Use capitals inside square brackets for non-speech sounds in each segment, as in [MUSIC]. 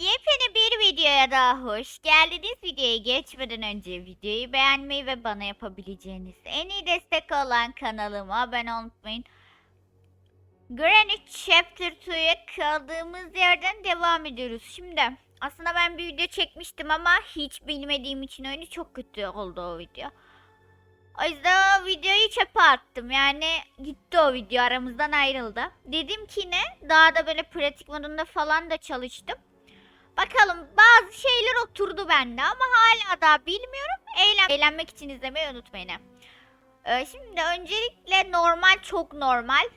Yepyeni bir videoya daha hoş geldiniz. Videoya geçmeden önce videoyu beğenmeyi ve bana yapabileceğiniz en iyi destek olan kanalıma abone unutmayın. Granny Chapter 2'ya kaldığımız yerden devam ediyoruz. Şimdi aslında ben bir video çekmiştim ama hiç bilmediğim için oyunu çok kötü oldu o video. O yüzden o videoyu çöpe attım. Yani gitti o video aramızdan ayrıldı. Dedim ki ne? Daha da böyle pratik modunda falan da çalıştım. Bakalım bazı şeyler oturdu bende ama hala daha bilmiyorum. Eğlen eğlenmek için izlemeyi unutmayın. Ee, şimdi öncelikle normal çok normal.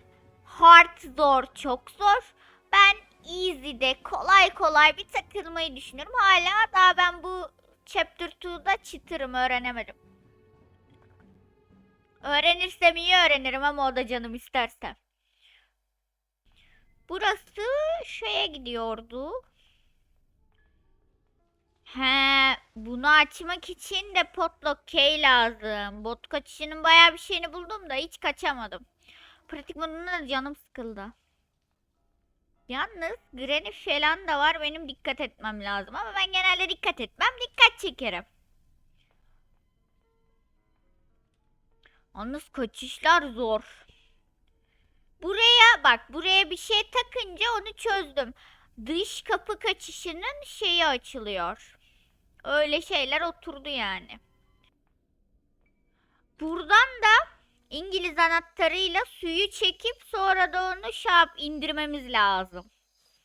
Hard zor çok zor. Ben easy'de kolay kolay bir takılmayı düşünüyorum. Hala daha ben bu chapter 2'da çıtırım öğrenemedim. Öğrenirsem iyi öğrenirim ama o da canım isterse. Burası şeye gidiyordu. He, bunu açmak için de potlock key lazım. Bot kaçışının bayağı bir şeyini buldum da hiç kaçamadım. Pratik da canım sıkıldı. Yalnız Granny falan da var benim dikkat etmem lazım ama ben genelde dikkat etmem dikkat çekerim. Yalnız kaçışlar zor. Buraya bak buraya bir şey takınca onu çözdüm. Dış kapı kaçışının şeyi açılıyor. Öyle şeyler oturdu yani. Buradan da İngiliz anahtarıyla suyu çekip sonra da onu şap indirmemiz lazım.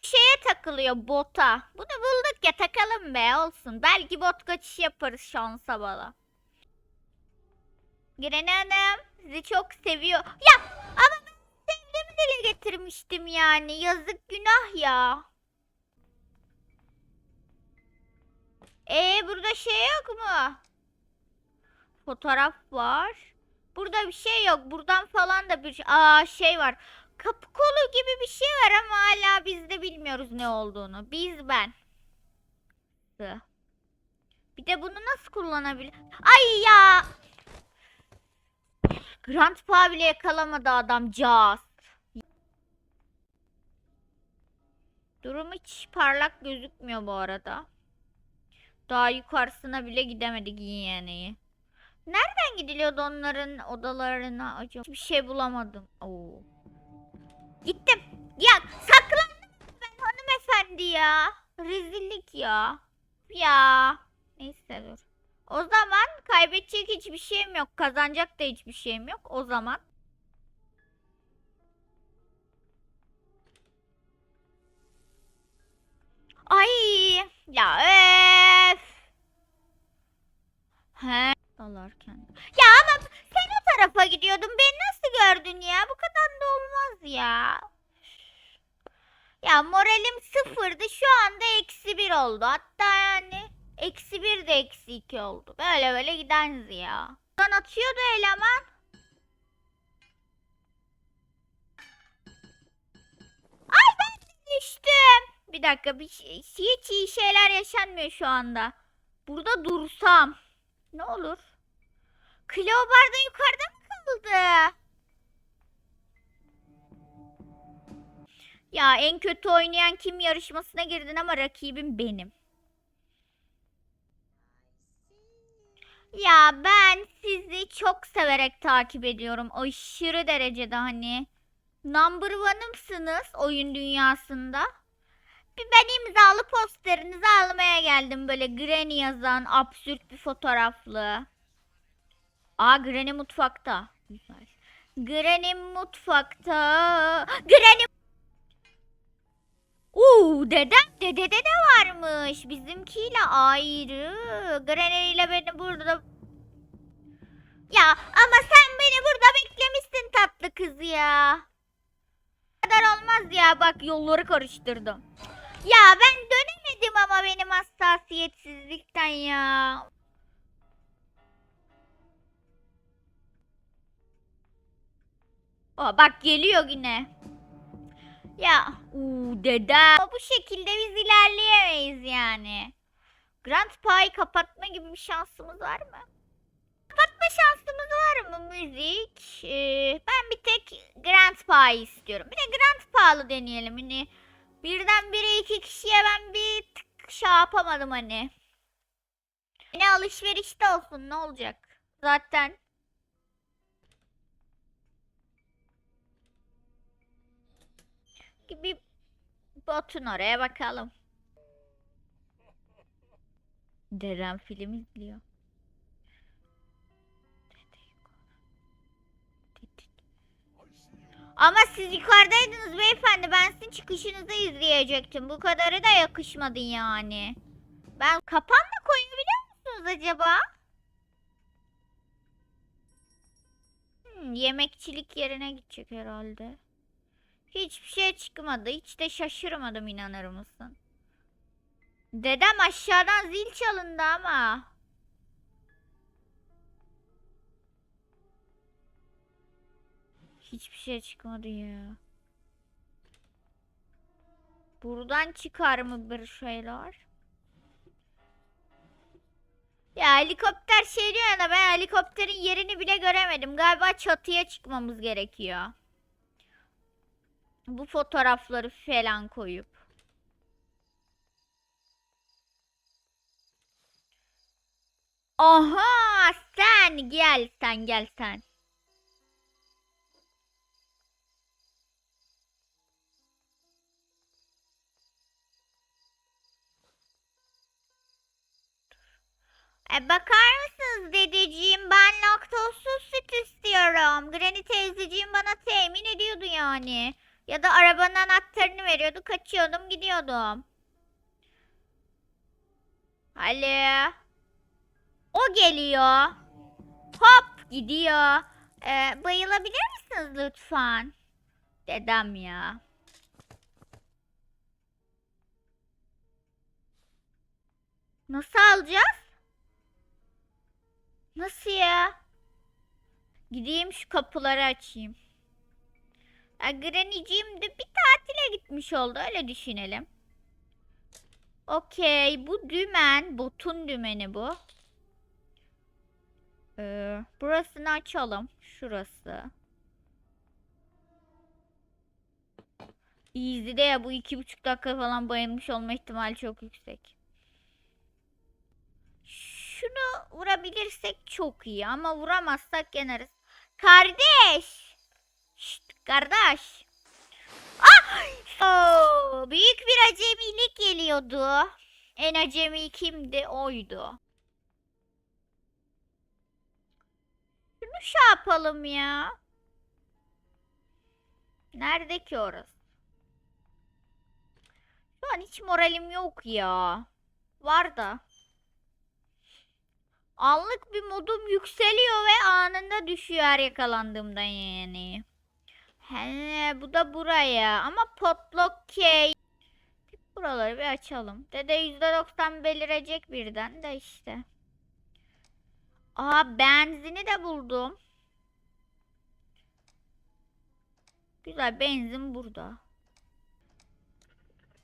Şeye takılıyor bota. Bunu bulduk ya takalım be olsun. Belki bot kaçış yaparız şansa bala. Granny Hanım sizi çok seviyor. Ya ama ben sevdiğimi dile getirmiştim yani. Yazık günah ya. Ee burada şey yok mu? Fotoğraf var. Burada bir şey yok. Buradan falan da bir şey. Aa şey var. Kapı kolu gibi bir şey var ama hala biz de bilmiyoruz ne olduğunu. Biz ben. Bir de bunu nasıl kullanabilir? Ay ya. Grandpa bile yakalamadı adamcağız. Durum hiç parlak gözükmüyor bu arada. Daha yukarısına bile gidemedik yani. Nereden gidiliyordu onların odalarına acaba? Hiçbir şey bulamadım. Oo. Gittim. Ya saklandım ben hanımefendi ya. Rezillik ya. Ya. Neyse dur. O zaman kaybedecek hiçbir şeyim yok. Kazanacak da hiçbir şeyim yok. O zaman. Ay ya öf. He. Dalarken. Ya ama sen o tarafa gidiyordun. Beni nasıl gördün ya? Bu kadar da olmaz ya. Ya moralim sıfırdı. Şu anda eksi bir oldu. Hatta yani eksi bir de eksi iki oldu. Böyle böyle gideriz ya. Buradan atıyordu eleman. Ay ben düştüm. Bir dakika bir şey, hiç iyi şeyler yaşanmıyor şu anda. Burada dursam. Ne olur? Kleobar da yukarıda mı kaldı? Ya en kötü oynayan kim yarışmasına girdin ama rakibim benim. Ya ben sizi çok severek takip ediyorum. Aşırı derecede hani. Number one'ımsınız oyun dünyasında. Ben imzalı posterinizi almaya geldim böyle Granny yazan absürt bir fotoğraflı. Aa Granny mutfakta. Güzel. Granny mutfakta. Granny Uuu dedem dedede de varmış. Bizimkiyle ayrı. Granny ile beni burada Ya ama sen beni burada beklemişsin tatlı kız ya. Kadar olmaz ya bak yolları karıştırdım. Ya ben dönemedim ama benim hassasiyetsizlikten ya. Aa, bak geliyor yine. Ya uu dede. Ama bu şekilde biz ilerleyemeyiz yani. Grand Pa'yı kapatma gibi bir şansımız var mı? Kapatma şansımız var mı müzik? Ee, ben bir tek Grand Pa'yı istiyorum. Bir de Grand Pa'lı deneyelim. Hani birden bire iki kişiye ben bir tık şey yapamadım hani. Ne alışverişte olsun ne olacak? Zaten bir botun oraya bakalım. Dedem film izliyor. Ama siz yukarıdaydınız beyefendi. Ben sizin çıkışınızı izleyecektim. Bu kadarı da yakışmadı yani. Ben kapan da koyabiliyor musunuz acaba? Hmm, yemekçilik yerine gidecek herhalde. Hiçbir şey çıkmadı. Hiç de şaşırmadım inanır mısın? Dedem aşağıdan zil çalındı ama. Hiçbir şey çıkmadı ya. Buradan çıkar mı bir şeyler? Ya helikopter şey diyor ya ben helikopterin yerini bile göremedim. Galiba çatıya çıkmamız gerekiyor. Bu fotoğrafları falan koyup. Aha sen gel sen gel sen. E, bakar mısınız dedeciğim ben laktozsuz süt istiyorum. Granny teyzeciğim bana temin ediyordu yani. Ya da arabanın anahtarını veriyordu kaçıyordum gidiyordum. Alo. O geliyor. Hop gidiyor. E, bayılabilir misiniz lütfen? Dedem ya. Nasıl alacağız? Nasıl ya? Gideyim şu kapıları açayım. Ya Granny'ciğim de bir tatile gitmiş oldu öyle düşünelim. Okey bu dümen botun dümeni bu. Ee, burasını açalım. Şurası. Easy'de ya bu iki buçuk dakika falan bayılmış olma ihtimali çok yüksek. Şunu vurabilirsek çok iyi ama vuramazsak yeneriz. Kardeş! Şşt, kardeş! Ah! Oo, büyük bir acemilik geliyordu. En acemi kimdi? Oydu. Şunu şey yapalım ya. Nerede ki orası? Şu an hiç moralim yok ya. Var da. Anlık bir modum yükseliyor ve anında düşüyor her yakalandığımda yani. He, bu da buraya ama potlok key. Buraları bir açalım. Dede %90 belirecek birden de işte. Aa benzini de buldum. Güzel benzin burada.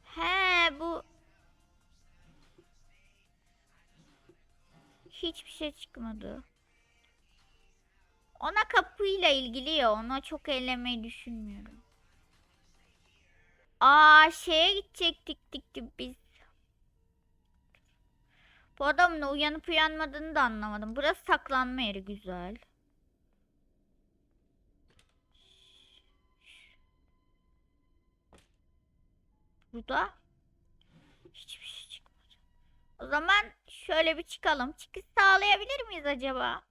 He bu hiçbir şey çıkmadı. Ona kapıyla ilgili ya ona çok ellemeyi düşünmüyorum. Aa şeye gidecektik diktik biz. Bu adamın uyanıp uyanmadığını da anlamadım. Burası saklanma yeri güzel. Burada hiçbir şey çıkmadı. O zaman şöyle bir çıkalım. Çıkış sağlayabilir miyiz acaba?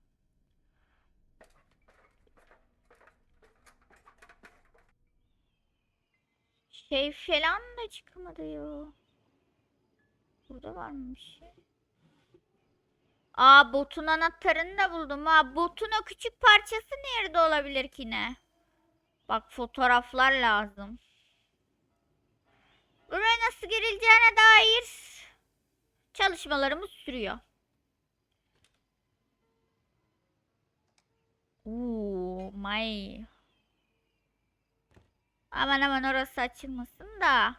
Şey falan da çıkmadı ya. Burada var mı bir şey? Aa botun anahtarını da buldum. Ha botun o küçük parçası nerede olabilir ki ne? Bak fotoğraflar lazım. Buraya nasıl girileceğine dair çalışmalarımız sürüyor. Oo, my. Aman aman orası açılmasın da.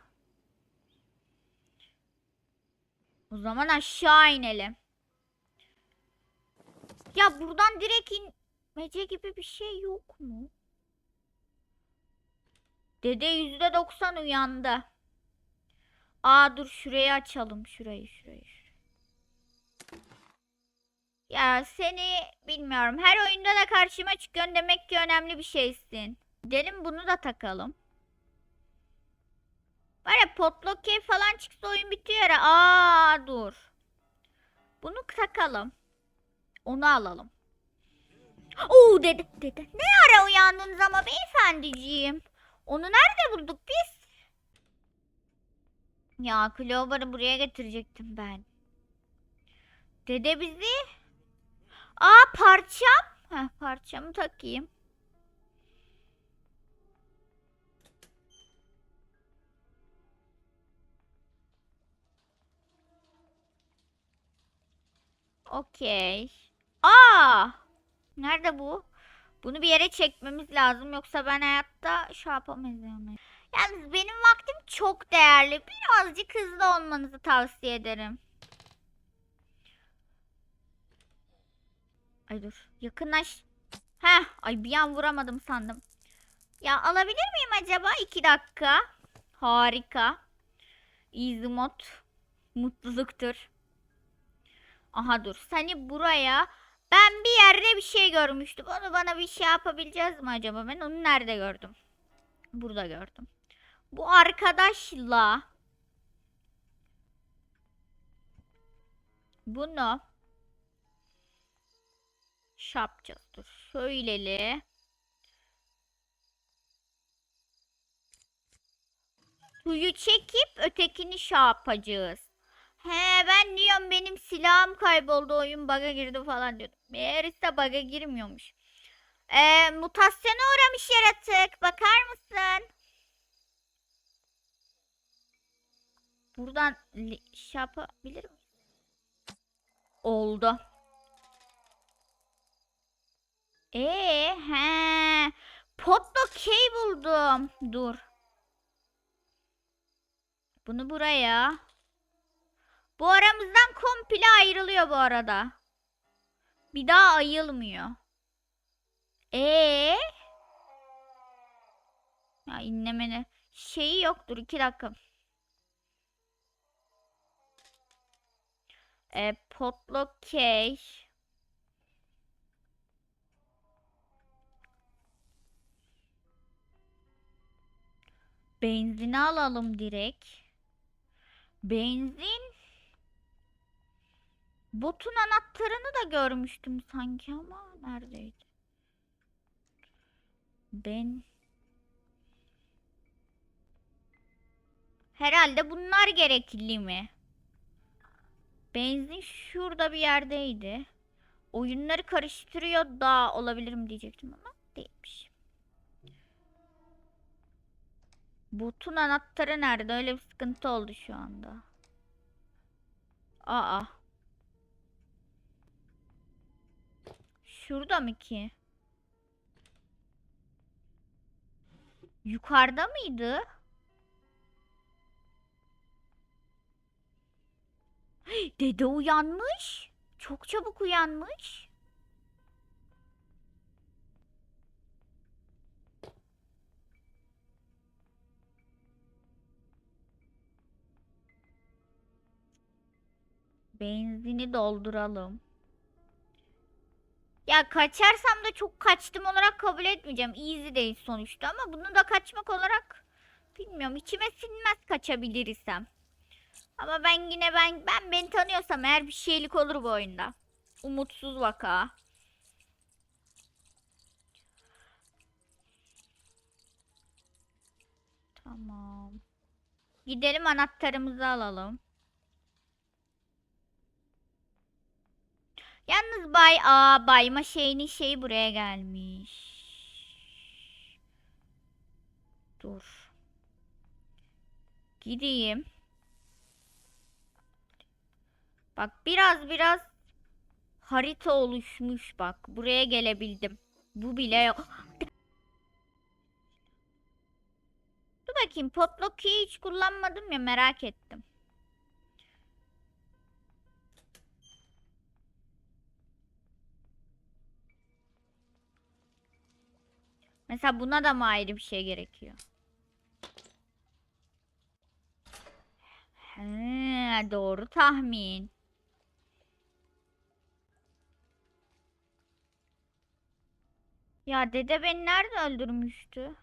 O zaman aşağı inelim. Ya buradan direkt inmece gibi bir şey yok mu? Dede yüzde doksan uyandı. Aa dur şurayı açalım. Şurayı şurayı. Ya seni bilmiyorum. Her oyunda da karşıma çıkıyorsun demek ki önemli bir şeysin. Gidelim bunu da takalım. Var ya potluck key falan çıksa oyun bitiyor ya. Aa dur. Bunu takalım. Onu alalım. Oo dede dede. Ne ara uyandınız ama beyefendiciğim. Onu nerede bulduk biz? Ya Clover'ı buraya getirecektim ben. Dede bizi... Aa parçam. Heh, parçamı takayım. Okey. Aa! Nerede bu? Bunu bir yere çekmemiz lazım yoksa ben hayatta şey yapamayacağım. Yalnız benim vaktim çok değerli. Birazcık hızlı olmanızı tavsiye ederim. Ay dur. Yakınlaş. Heh. Ay bir an vuramadım sandım. Ya alabilir miyim acaba? İki dakika. Harika. Easy mod. Mutluluktur. Aha dur. Seni buraya ben bir yerde bir şey görmüştüm. Onu bana bir şey yapabileceğiz mi acaba? Ben onu nerede gördüm? Burada gördüm. Bu arkadaşla bunu şey yapacağız. Dur. Şöyleli. Suyu çekip ötekini şey. He ben diyorum benim silahım kayboldu oyun bug'a girdi falan diyordum. Meğerse bug'a girmiyormuş. Ee, mutasyona uğramış yaratık. Bakar mısın? Buradan şey yapabilir miyim? Oldu. Ee, he. Potluck key buldum. Dur. Bunu buraya. Bu aramızdan komple ayrılıyor bu arada. Bir daha ayılmıyor. Ee? Ya inlemene şeyi yoktur. iki dakika. E, potluck cake. Benzini alalım direkt. Benzin. Botun anahtarını da görmüştüm sanki ama neredeydi? Ben Herhalde bunlar gerekli mi? Benzin şurada bir yerdeydi. Oyunları karıştırıyor da olabilirim diyecektim ama değilmiş. Botun anahtarı nerede? Öyle bir sıkıntı oldu şu anda. Aa. Şurada mı ki? Yukarıda mıydı? Dede uyanmış. Çok çabuk uyanmış. Benzini dolduralım. Ya kaçarsam da çok kaçtım olarak kabul etmeyeceğim. Easy değil sonuçta ama bunu da kaçmak olarak bilmiyorum. İçime sinmez kaçabilirsem. Ama ben yine ben ben beni tanıyorsam eğer bir şeylik olur bu oyunda. Umutsuz vaka. Tamam. Gidelim anahtarımızı alalım. Yalnız bay aa bayma şeyinin şeyi buraya gelmiş. Dur. Gideyim. Bak biraz biraz harita oluşmuş bak. Buraya gelebildim. Bu bile yok. Dur bakayım potluck'u hiç kullanmadım ya merak ettim. Mesela buna da mı ayrı bir şey gerekiyor? He, doğru tahmin. Ya dede beni nerede öldürmüştü?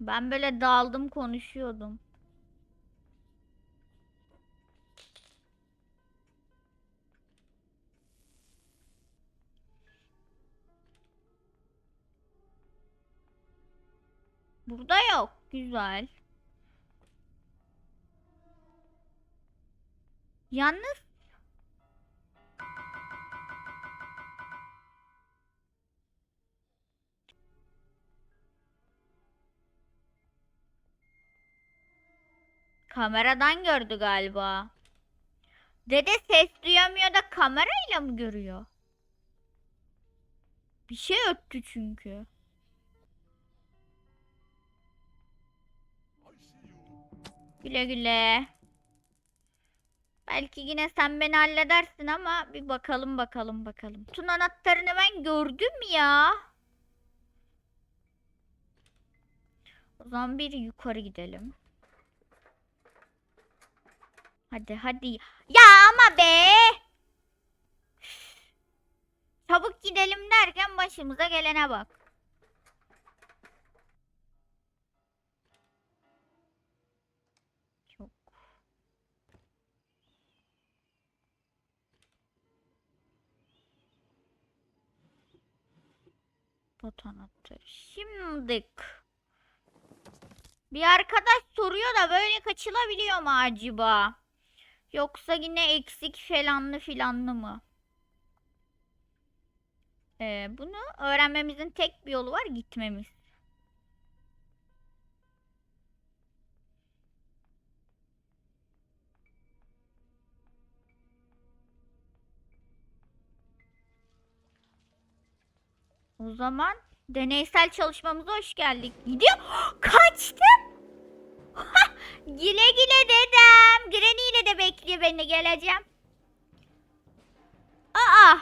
Ben böyle daldım konuşuyordum. Burada yok. Güzel. Yalnız kameradan gördü galiba. Dede ses duyamıyor da kamerayla mı görüyor? Bir şey öttü çünkü. Güle güle. Belki yine sen beni halledersin ama bir bakalım bakalım bakalım. Tun anahtarını ben gördüm ya. O zaman bir yukarı gidelim. Hadi hadi. Ya ama be. Çabuk gidelim derken başımıza gelene bak. Çok. Bot anahtarı. Şimdilik. Bir arkadaş soruyor da böyle kaçılabiliyor mu acaba? Yoksa yine eksik falanlı filanlı mı? Ee, bunu öğrenmemizin tek bir yolu var gitmemiz. O zaman deneysel çalışmamıza hoş geldik. Gidiyor. [GASPS] Kaçtım. [LAUGHS] Güle güle dedem. Granny ile de bekliyor beni geleceğim. Aa.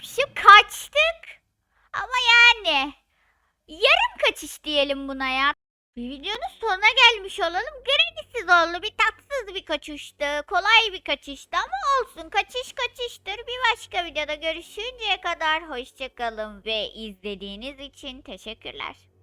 Şimdi kaçtık. Ama yani. Yarım kaçış diyelim buna ya. Videonun sonuna gelmiş olalım. Granny'siz oldu. Bir tatsız bir kaçıştı. Kolay bir kaçıştı ama olsun. Kaçış kaçıştır. Bir başka videoda görüşünceye kadar hoşçakalın ve izlediğiniz için teşekkürler.